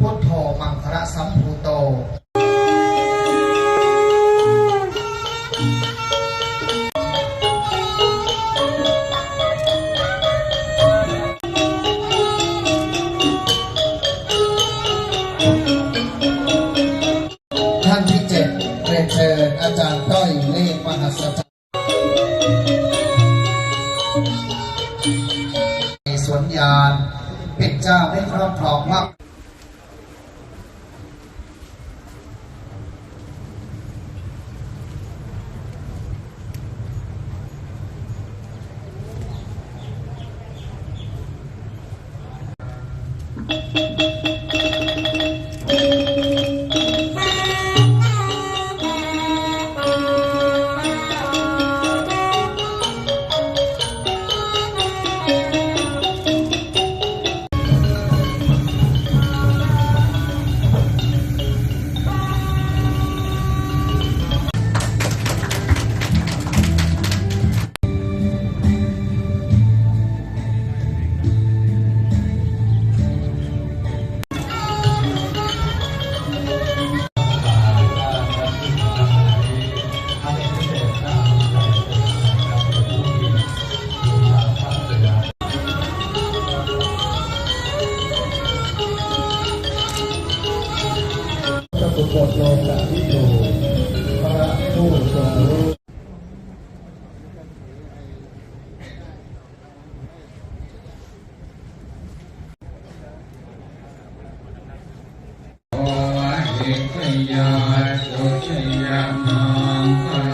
พุทโธมังคระสัมภูโตท่านที่เจ็ดเรียนเชิญอาจารย์ต้อยเลขมหัศจรรย์ในสวนยาน เป็นเจ้าได้ครอบครองว่ากพ ระสุคตโลกะที่อยู่พระผู้ทรงรู้โอหิตยาสุชยามา